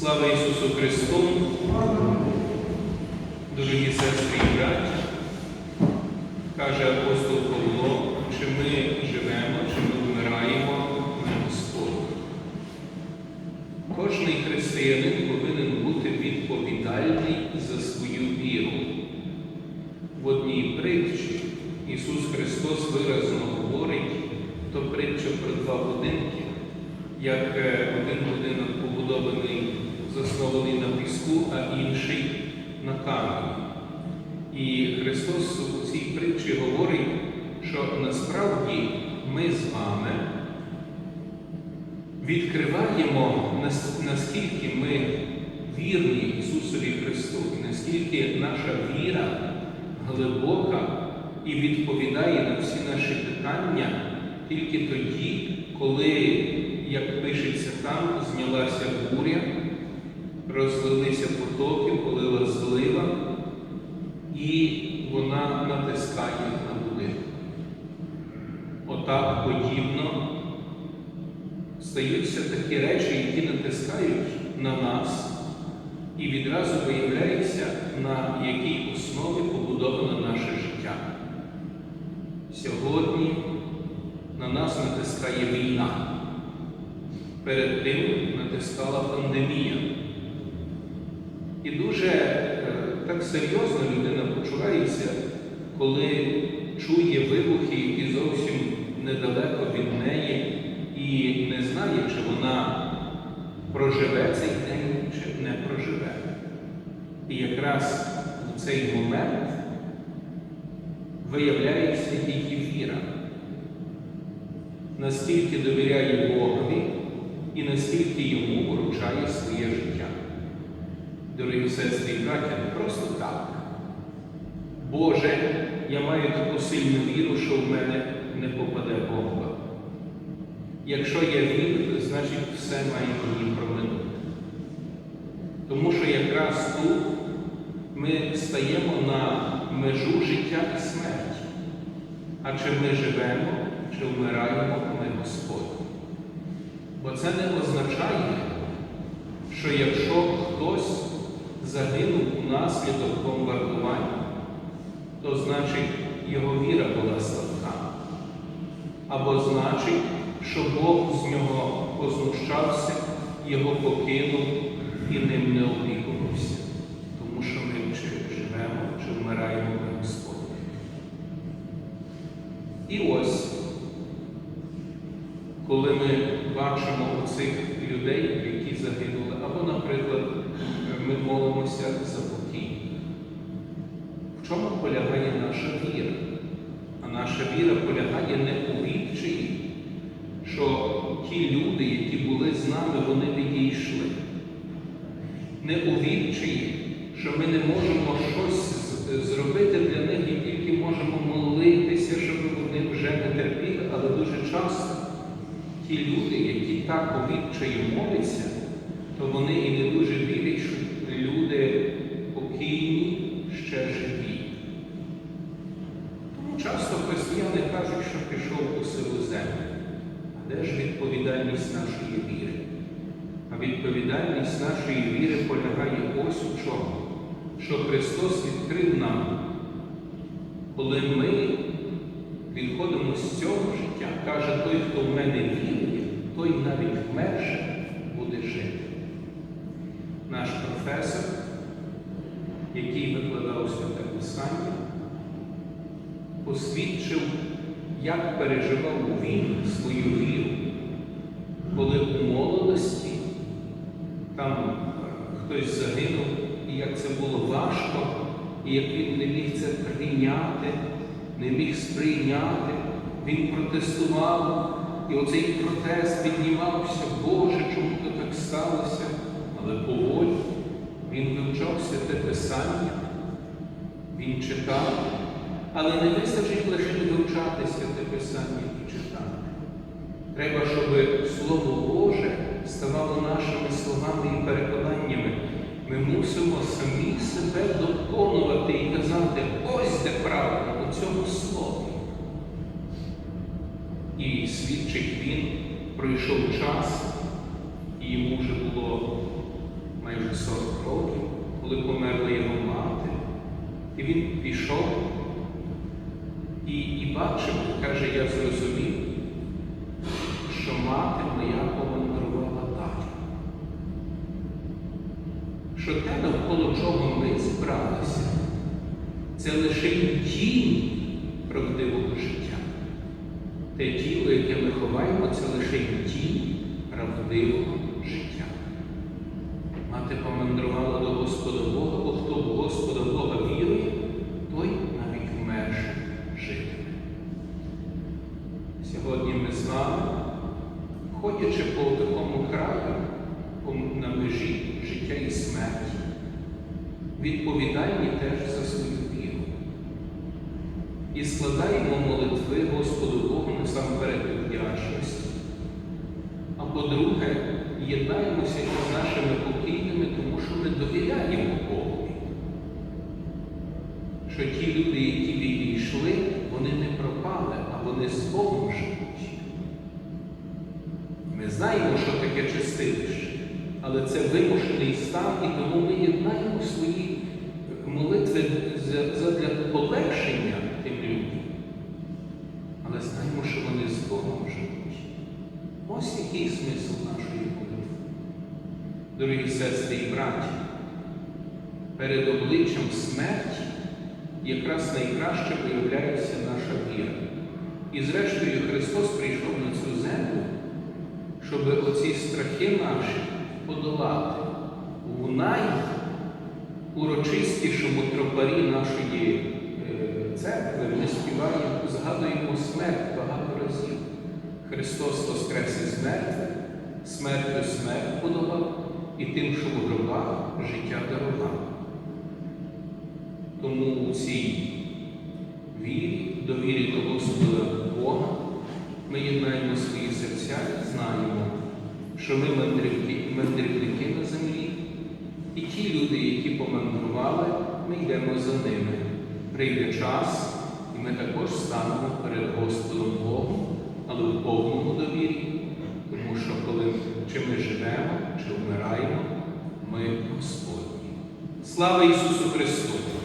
Слава Ісусу Христу! Дорогі сестри і браті, каже апостол Павло, чи ми живемо, чи ми вмираємо, ми Господь. Кожний християнин повинен бути відповідальний за свою віру. В одній притчі Ісус Христос виразно говорить, то притча про два будинки, як е, один будинок побудований, заснований на піску, а інший на камені. І Христос у цій притчі говорить, що насправді ми з вами відкриваємо, наскільки ми вірні Ісусові Христу, наскільки наша віра глибока і відповідає на всі наші питання тільки тоді, коли, як пишеться там, знялася буря, розлилися потоки, полила злива, і вона натискає на будинок. Отак подібно стаються такі речі, які натискають на нас, і відразу виявляється, на якій основі побудовано наше життя. Сьогодні на нас натискає війна. Перед тим натискала пандемія. І дуже е, так серйозно людина почувається, коли чує вибухи, які зовсім недалеко від неї, і не знає, чи вона проживе цей день, чи не проживе. І якраз в цей момент виявляється її віра. Наскільки довіряє Богові і наскільки йому вручає своє життя. Дорогі сестри і браті, не просто так. Боже, я маю таку сильну віру, що в мене не попаде бомба. Якщо я вірю, то значить все має мені проминути. Тому що якраз тут ми стаємо на межу життя і смерті. А чи ми живемо, чи вмираємо, ми Господь. Бо це не означає, що якщо хтось загинув унаслідок бомбардування, то значить його віра була слабка. Або значить, що Бог з нього познущався, його покинув і ним не опікувався. Тому що ми чи живемо, чи вмираємо ми Господь. І ось, коли ми бачимо оцих людей, які загинули, або, наприклад, ми молимося за покій. В чому полягає наша віра? А наша віра полягає не у відчаї, що ті люди, які були з нами, вони відійшли. Не у відчаї, що ми не можемо щось зробити для них і тільки можемо молитися, щоб вони вже не терпіли, але дуже часто ті люди, які так у відчаї моляться, то вони і не дуже вірять, що люди покійні ще живі. Тому часто християни кажуть, що пішов у силу землі. А де ж відповідальність нашої віри? А відповідальність нашої віри полягає ось у чому, що Христос відкрив нам, коли ми відходимо з цього життя, каже той, хто в мене вірує, той навіть вмерше буде жити. Наш професор, який викладав святе Писання, посвідчив, як переживав він свою віру, коли у молодості там е, хтось загинув, і як це було важко, і як він не міг це прийняти, не міг сприйняти, він протестував, і оцей протест піднімався, Боже, чому то так сталося? Але поволі він вивчав святе Писання, він читав, але не вистачить лише вивчати святе Писання і читати. Треба, щоб Слово Боже ставало нашими словами і переконаннями. Ми мусимо самі себе доконувати і казати, ось де правда у цьому слові. І свідчить він, пройшов час, і йому вже було майже 40 років, коли померла його мати, і він пішов і, і бачив, каже, я зрозумів, що мати моя помандрувала далі. Що те, навколо чого ми збралися, це лише тінь правдивого життя. Те тіло, яке ми ховаємо, це лише тінь правдивого життя. Мати помандрувала до Господа Бога, бо хто в Господа Бога вірує, той навіть вмерше житиме. Сьогодні ми з вами, ходячи по такому краю, на межі життя і смерті, відповідальні теж за свою віру. І складаємо молитви Господу Богу насамперед у вдячності. А по-друге, єднаємося із нашими покійними, тому що ми довіряємо Богу. Що ті люди, які відійшли, вони не пропали, а вони з Богом живуть. Ми знаємо, що таке чистилище, але це вимушений стан, і тому ми єднаємо свої молитви задля полегшення тим людям. Але знаємо, що вони з Богом живуть. Ось який смисл нашої молитви. Дорогі сестри і браті, перед обличчям смерті якраз найкраще виявляється наша віра. І зрештою Христос прийшов на цю землю, щоб оці страхи наші подолати у найурочистішому тропарі нашої е, церкви. Ми співаємо, згадуємо смерть багато разів. Христос воскрес із мертвих, смертю смерть подолав і тим, що в гробах життя дарував. Тому у цій вірі, довірі до Господа Бога, ми єднаємо серця знаємо, що ми мандрівники на землі, і ті люди, які помандрували, ми йдемо за ними. Прийде час, і ми також станемо перед Господом Богом, але в повному довірі, тому що коли чи ми живемо, чи вмираємо, ми Господні. Слава Ісусу Христу!